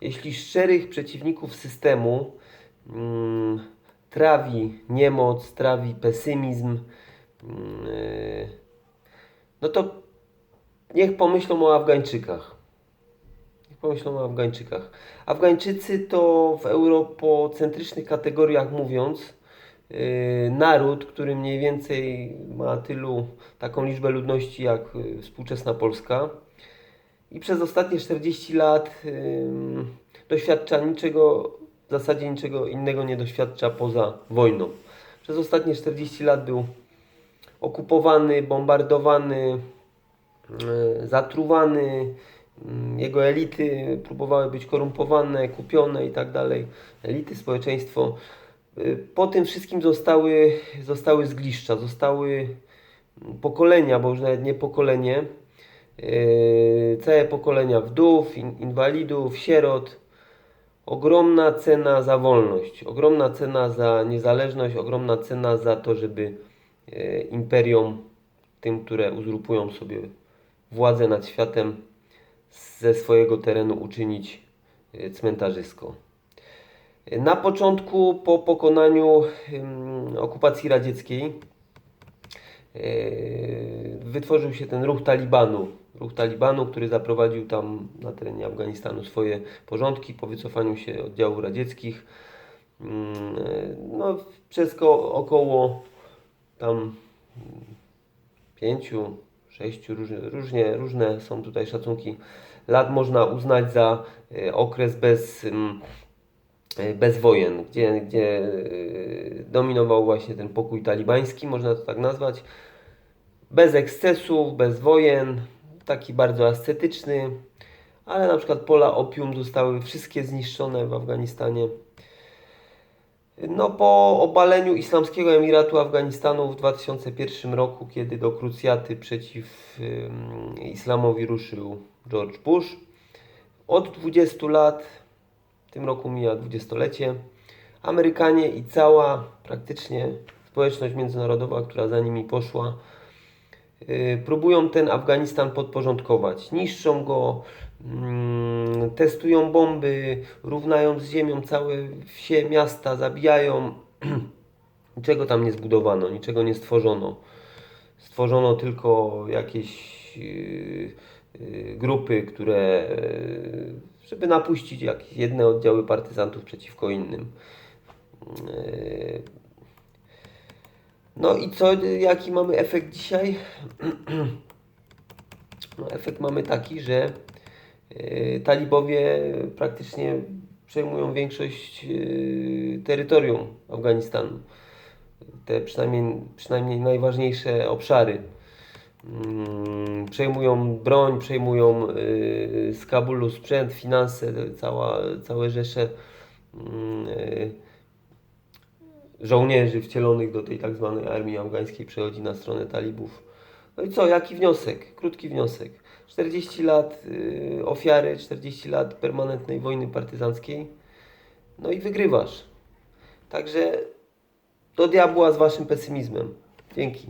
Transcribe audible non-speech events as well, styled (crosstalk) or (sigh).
jeśli szczerych przeciwników systemu mm, trawi niemoc, trawi pesymizm, mm, y, no to niech pomyślą o Afgańczykach. Niech pomyślą o Afgańczykach. Afgańczycy to w europocentrycznych kategoriach mówiąc, yy, naród, który mniej więcej ma tylu, taką liczbę ludności jak yy, współczesna Polska i przez ostatnie 40 lat doświadcza niczego, w zasadzie niczego innego nie doświadcza poza wojną. Przez ostatnie 40 lat był okupowany, bombardowany, y, zatruwany. Jego elity próbowały być korumpowane, kupione i tak dalej. Elity, społeczeństwo. Y, Po tym wszystkim zostały, zostały zgliszcza, zostały pokolenia, bo już nawet nie pokolenie, całe pokolenia wdów, in, inwalidów, sierot. Ogromna cena za wolność, ogromna cena za niezależność, ogromna cena za to, żeby e, imperium, tym, które uzurpują sobie władzę nad światem, ze swojego terenu uczynić e, cmentarzysko. Na początku, po pokonaniu okupacji radzieckiej, wytworzył się ten ruch Talibanu. Ruch Talibanu, który zaprowadził tam na terenie Afganistanu swoje porządki po wycofaniu się oddziałów radzieckich. E, No, przez ko- około tam pięciu, sześciu, różnie, różne są tutaj szacunki lat można uznać za e, okres bez, mm, bez wojen, gdzie, gdzie dominował właśnie ten pokój talibański, można to tak nazwać. Bez ekscesów, bez wojen, taki bardzo ascetyczny, ale na przykład pola opium zostały wszystkie zniszczone w Afganistanie. No, po obaleniu Islamskiego Emiratu Afganistanu w 2001 roku, kiedy do krucjaty przeciw islamowi ruszył George Bush, od 20 lat, w tym roku mija 20-lecie, Amerykanie i cała praktycznie społeczność międzynarodowa, która za nimi poszła, y, próbują ten Afganistan podporządkować. Niszczą go, mm, testują bomby, równają z ziemią całe wsie, miasta, zabijają. (clears throat) Niczego tam nie zbudowano, niczego nie stworzono. Stworzono tylko jakieś yy, yy, grupy, które, żeby napuścić jakieś jedne oddziały partyzantów przeciwko innym. No i co, jaki mamy efekt dzisiaj? No, efekt mamy taki, że e, talibowie praktycznie przejmują większość e, terytorium Afganistanu. Te przynajmniej, przynajmniej najważniejsze obszary. Mm, Przejmują broń, przejmują e, z Kabulu sprzęt, finanse, cała, całe rzesze mm, żołnierzy wcielonych do tej tak zwanej armii afgańskiej przechodzi na stronę talibów. No i co, jaki wniosek? Krótki wniosek. 40 lat y, ofiary, 40 lat permanentnej wojny partyzanckiej, no i wygrywasz. Także do diabła z waszym pesymizmem. Dzięki.